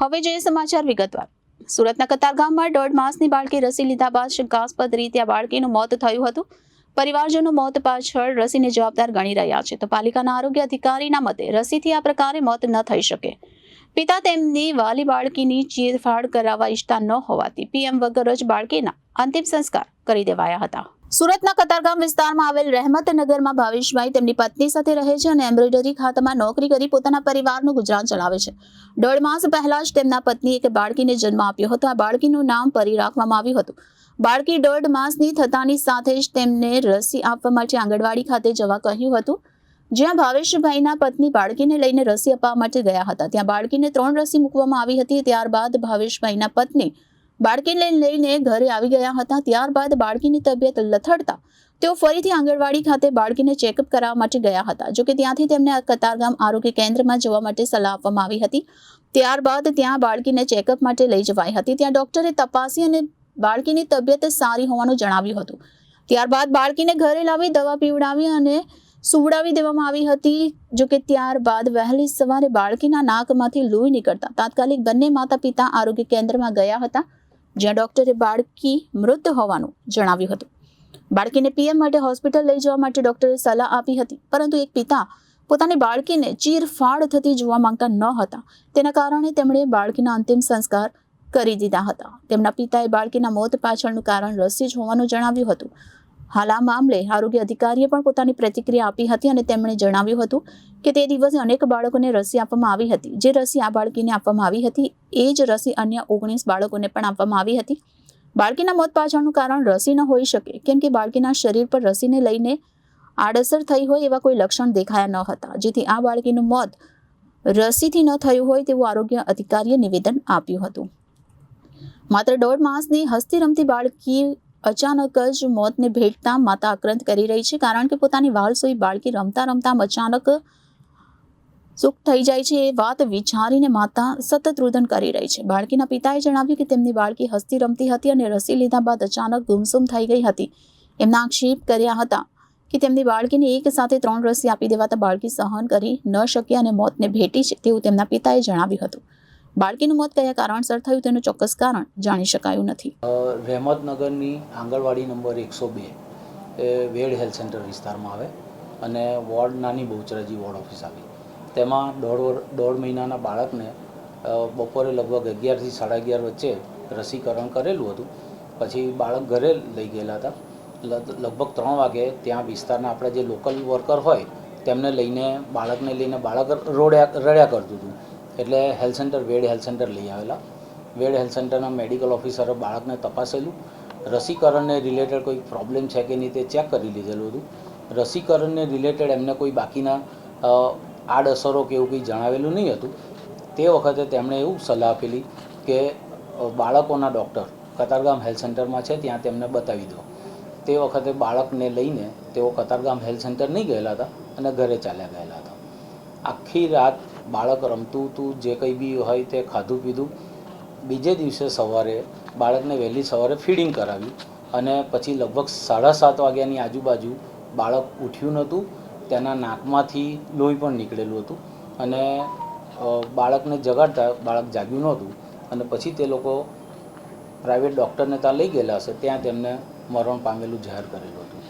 હવે જોઈએ સમાચાર વિગતવાર. સુરતના કતારગામમાં દોઢ માસની બાળકી રસી લીધા બાદ શંકાસ્પદ રીતે આ બાળકીનું મોત થયું હતું. પરિવારજનો મોત પાછળ રસીને જવાબદાર ગણી રહ્યા છે. તો પાલિકાના આરોગ્ય અધિકારીના મતે રસીથી આ પ્રકારે મોત ન થઈ શકે. પિતા તેમની વાલી બાળકીની ચીરફાડ કરાવવા ઈચ્છતા ન હોવાથી પીએમ વગર જ બાળકીના અંતિમ સંસ્કાર કરી દેવાયા હતા. સુરતના કતારગામ વિસ્તારમાં આવેલ રહેમતનગરમાં ભાવેશભાઈ તેમની પત્ની સાથે રહે છે અને એમ્બ્રોઇડરી ખાતામાં નોકરી કરી પોતાના પરિવારનું ગુજરાન ચલાવે છે. દોઢ માસ પહેલા જ તેમના પત્નીએ એક બાળકીને જન્મ આપ્યો હતો. આ બાળકીનું નામ પરી રાખવામાં આવ્યું હતું. બાળકી દોઢ માસની થતાની સાથે જ તેમને રસી આપવા માટે આંગણવાડી ખાતે જવા કહ્યું હતું. જ્યાં ભાવેશભાઈના પત્ની બાળકીને લઈને રસી આપવા માટે ગયા હતા. ત્યાં બાળકીને ત્રણ રસી મૂકવામાં આવી હતી. ત્યારબાદ ભાવેશભાઈના પત્ની બાળકીને લઈને ઘરે આવી ગયા હતા. ત્યારબાદ બાળકીની તબિયત લથડતા તેઓ ફરીથી આંગણવાડી ખાતે બાળકીને ચેકઅપ કરાવવા માટે ગયા હતા. જોકે ત્યાંથી તેમને કતારગામ આરોગ્ય કેન્દ્રમાં જવા માટે સલાહ આપવામાં આવી હતી. ત્યારબાદ ત્યાં બાળકીને ચેકઅપ માટે લઈ જવાઈ હતી. ત્યાં ડોક્ટરે તપાસી અને બાળકીની તબિયત સારી હોવાનું જણાવ્યું હતું. ત્યારબાદ બાળકીને ઘરે લાવી દવા પીવડાવી અને સુવડાવી દેવામાં આવી હતી. જોકે ત્યારબાદ વહેલી સવારે બાળકીના નાકમાંથી લોહી નીકળતા તાત્કાલિક બંને માતા પિતા આરોગ્ય કેન્દ્રમાં ગયા હતા. જ્યાં ડોક્ટરે બાળકી મૃત હોવાનું જણાવ્યું હતું. બાળકીને પીએમ માટે હોસ્પિટલ લઈ જવા માટે ડોક્ટરે સલાહ આપી હતી, પરંતુ એક પિતા પોતાની બાળકીને ચીરફાડ થતી જોવા માંગતા ન હતા. તેના કારણે તેમણે બાળકીના અંતિમ સંસ્કાર કરી દીધા હતા. તેમના પિતાએ બાળકીના મોત પાછળનું કારણ રસી જ હોવાનું જણાવ્યું હતું. હાલ આ મામલે આરોગ્ય અધિકારીએ પણ પોતાની પ્રતિક્રિયા આપી હતી અને તેમણે જણાવ્યું હતું કે તે દિવસે અનેક બાળકોને રસી આપવામાં આવી હતી. જે રસી આ બાળકીને આપવામાં આવી હતી, એ જ રસી અન્ય ઓગણીસ બાળકોને પણ આપવામાં આવી હતી. બાળકીના મોત પાછળનું કારણ રસી ન હોઈ શકે, કેમ કે બાળકીના શરીર પર રસીને લઈને આડઅસર થઈ હોય એવા કોઈ લક્ષણ દેખાયા ન હતા, જેથી આ બાળકીનું મોત રસીથી ન થયું હોય તેવું આરોગ્ય અધિકારીએ નિવેદન આપ્યું હતું. માત્ર દોઢ માસની હસ્તી રમતી બાળકી અચાનક જ મોતને ભેટતા માતા આક્રંત કરી રહી છે, કારણ કે પોતાની વાલસોઈ બાળકી રમતા રમતા અચાનક સુખ થઈ જાય છે એ વાત વિચારીને માતા સતત રુદન કરી રહી છે. બાળકીના પિતાએ જણાવ્યું કે તેમની બાળકી હસતી રમતી હતી અને રસી લીધા બાદ અચાનક ગુમસુમ થઈ ગઈ હતી. એમના આક્ષેપ કર્યા હતા કે તેમની બાળકીને એક સાથે ત્રણ રસી આપી દેવાતા બાળકી સહન કરી ન શકી અને મોતને ભેટી છે તેવું તેમના પિતાએ જણાવ્યું હતું. બાળકીનું મોત કયા કારણસર થયું તેનું ચોક્કસ કારણ જાણી શકાયું નથી. રહેમતનગરની આંગણવાડી નંબર એકસો બે એ વેડ હેલ્થ સેન્ટર વિસ્તારમાં આવે અને વોર્ડ નાની બહુચરાજી વોર્ડ ઓફિસ આવી. તેમાં દોઢ દોઢ મહિનાના બાળકને બપોરે લગભગ અગિયારથી સાડા અગિયાર વચ્ચે રસીકરણ કરેલું હતું. પછી બાળક ઘરે લઈ ગયેલા હતા. લગભગ ત્રણ વાગે ત્યાં વિસ્તારના આપણા જે લોકલ વર્કર હોય તેમને લઈને બાળકને લઈને બાળક રોડ્યા, રડ્યા કરતું હતું. એટલે health centre Ved health centre લઈ આવેલા. વેડ હેલ્થ સેન્ટરના મેડિકલ ઓફિસરે બાળકને તપાસેલું. રસીકરણને રિલેટેડ કોઈ પ્રોબ્લેમ છે કે નહીં તે ચેક કરી લીધેલું હતું. રસીકરણને રિલેટેડ એમને કોઈ બાકીના આડઅસરો કે એવું કંઈ જણાવેલું નહીં હતું. તે વખતે તેમણે એવું સલાહ આપેલી કે બાળકોના ડૉક્ટર કતારગામ હેલ્થ સેન્ટરમાં છે, ત્યાં તેમને બતાવી દો. તે વખતે બાળકને લઈને તેઓ કતારગામ હેલ્થ સેન્ટર નહીં ગયેલા હતા અને ઘરે ચાલ્યા ગયેલા હતા. આખી રાત બાળક રમતું હતું, જે કંઈ બી હોય તે ખાધું પીધું. બીજે દિવસે સવારે બાળકને વહેલી સવારે ફીડિંગ કરાવ્યું અને પછી લગભગ સાડા સાત વાગ્યાની આજુબાજુ બાળક ઉઠ્યું નહોતું. તેના નાકમાંથી લોહી પણ નીકળેલું હતું અને બાળકને જગાડતા બાળક જાગ્યું નહોતું અને પછી તે લોકો પ્રાઇવેટ ડૉક્ટરને ત્યાં લઈ ગયેલા હશે, ત્યાં તેમને મરણ પામેલું જાહેર કરેલું હતું.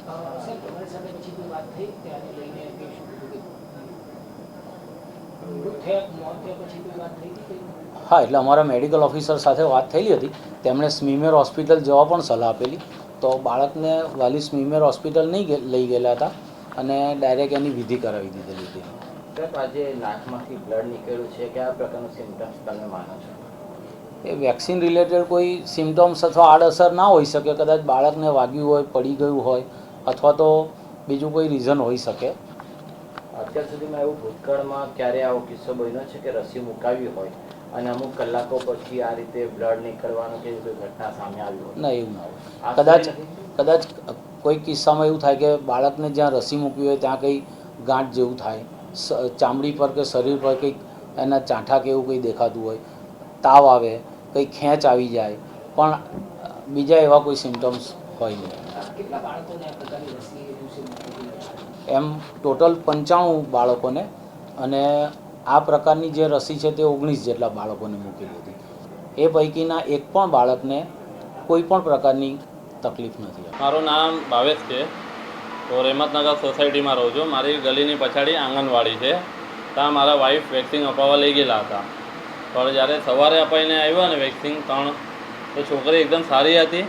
હા એટલે અમારા મેડિકલ ઓફિસર સાથે વાત થયેલી હતી. તેમણે સ્મીમેર હોસ્પિટલ જવા પણ સલાહ આપેલી. તો બાળકને વાલી સ્મીમેર હોસ્પિટલ નહીં લઈ ગયેલા હતા અને ડાયરેક્ટ એની વિધિ કરાવી દીધેલી હતી. આજે નાકમાંથી બ્લડ નીકળ્યું છે. કયા પ્રકારનું સિમ્ટમ્સ તમે માનો છો? એ વેક્સિન રિલેટેડ કોઈ સિમ્ટમ્સ અથવા આડઅસર ના હોઈ શકે. કદાચ બાળકને વાગ્યું હોય પડી ગયું હોય અથવા તો બીજું કોઈ રીઝન હોઈ શકે. અત્યાર સુધીમાં એવું ભૂતકાળમાં ક્યારે આવો કિસ્સો બન્યો છે કે રસી મુકાવી હોય અને અમુક કલાકો પછી આ રીતે બ્લડ નીકળવાનું કે કોઈ ઘટના સામે આવી હોય? ના એવું ના હોય. કદાચ કદાચ કોઈ કિસ્સામાં એવું થાય કે બાળકને જ્યાં રસી મૂકવી હોય ત્યાં કંઈ ગાંઠ જેવું થાય ચામડી પર કે શરીર પર કંઈક એના ચાંઠા કે એવું કંઈ દેખાતું હોય તાવ આવે કંઈ ખેંચ આવી જાય પણ બીજા એવા કોઈ સિમ્ટમ્સ હોય નહીં. એમ ટોટલ પંચાણું બાળકોને અને આ પ્રકારની જે રસી છે તે ઓગણીસ જેટલા બાળકોને મૂકેલી હતી. એ પૈકીના એક પણ બાળકને કોઈ પણ પ્રકારની તકલીફ નથી મારું નામ ભાવેશ છે. તો રહેમતનગર સોસાયટીમાં રહું છું. મારી ગલીની પછાડી આંગણવાડી છે. ત્યાં મારા વાઈફ વેક્સિન અપાવવા લઈ ગયેલા હતા. પણ જ્યારે સવારે અપાઈને આવ્યા ને વેક્સિન ત્રણ તો છોકરી એકદમ સારી હતી.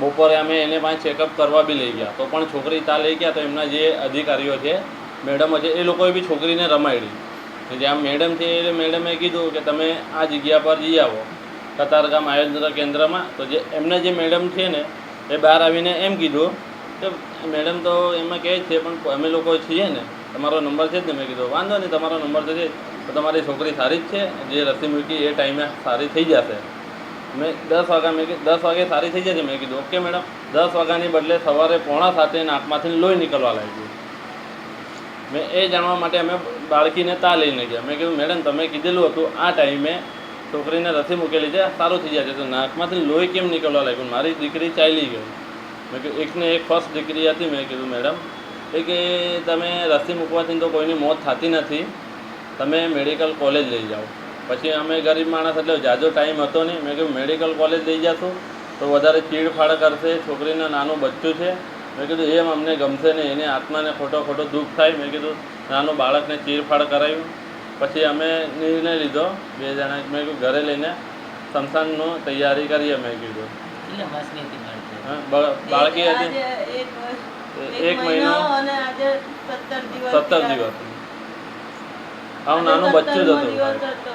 બપોરે અમે એને પાસે ચેકઅપ કરવા બી લઈ ગયા. તો પણ છોકરી ત્યાં લઈ ગયા તો એમના જે અધિકારીઓ છે મેડમ છે એ લોકોએ બી છોકરીને રમાડી. જ્યાં મેડમ છે, એ મેડમે કીધું કે તમે આ જગ્યા પર જઈ આવો. કતારગામ આયોજન કેન્દ્રમાં. તો જે, એમને જે મેડમ છે ને, એ બહાર આવીને એમ કીધું કે મેડમ તો એમાં કહે છે, પણ અમે લોકો છીએ ને, તમારો નંબર છે જ ને. મેં કીધું, વાંધો નહીં, તમારો નંબર છે તો તમારી છોકરી સારી જ છે. જે રસી મૂકી એ ટાઈમે સારી થઈ જશે. મેં દસ વાગ્યા, મેં દસ વાગે સારી થઈ જશે મેં કીધું, ઓકે મેડમ. દસ વાગ્યાની બદલે સવારે પોણા સાતે નાકમાંથી લોહી નીકળવા લાગ્યું. મેં એ જાણવા માટે અમે બાળકીને તા લઈને ગયા. મેં કીધું, મેડમ, તમે કીધેલું હતું આ ટાઈમે છોકરીને રસી મૂકેલી છે સારું થઈ છે તો નાકમાંથી લોહી કેમ નીકળવા લાગ્યું? મારી દીકરી ચાલી ગઈ. મેં કીધું, એકને એક ફર્સ્ટ દીકરી હતી. મેં કીધું, મેડમ, એ કે તમે રસી મૂકવાથી તો કોઈની મોત થતી નથી. તમે મેડિકલ કોલેજ લઈ જાઓ. પછી અમે ગરીબ માણસ એટલે જાજો ટાઈમ હતો નહીં. મેં કીધું મેડિકલ કોલેજ લઈ જશું તો વધારે ચીડફાડ કરશે છોકરીને નાનું બચ્ચું છે. મેં કીધું એમ અમને ગમશે નહીં. એને આત્માને ખોટો ખોટો દુઃખ થાય. મેં કીધું નાનું બાળકને ચીરફાડ કરાવ્યું પછી અમે નિર્ણય લીધો બે જણા મેં કીધું ઘરે લઈને સ્મશાનનો તૈયારી કરીએ. મેં કીધું. બાળકી? હા, બ- બાળકી હતી? એક મહિનો સત્તર દિવસ આવું નાનું બચ્ચું જ હતો.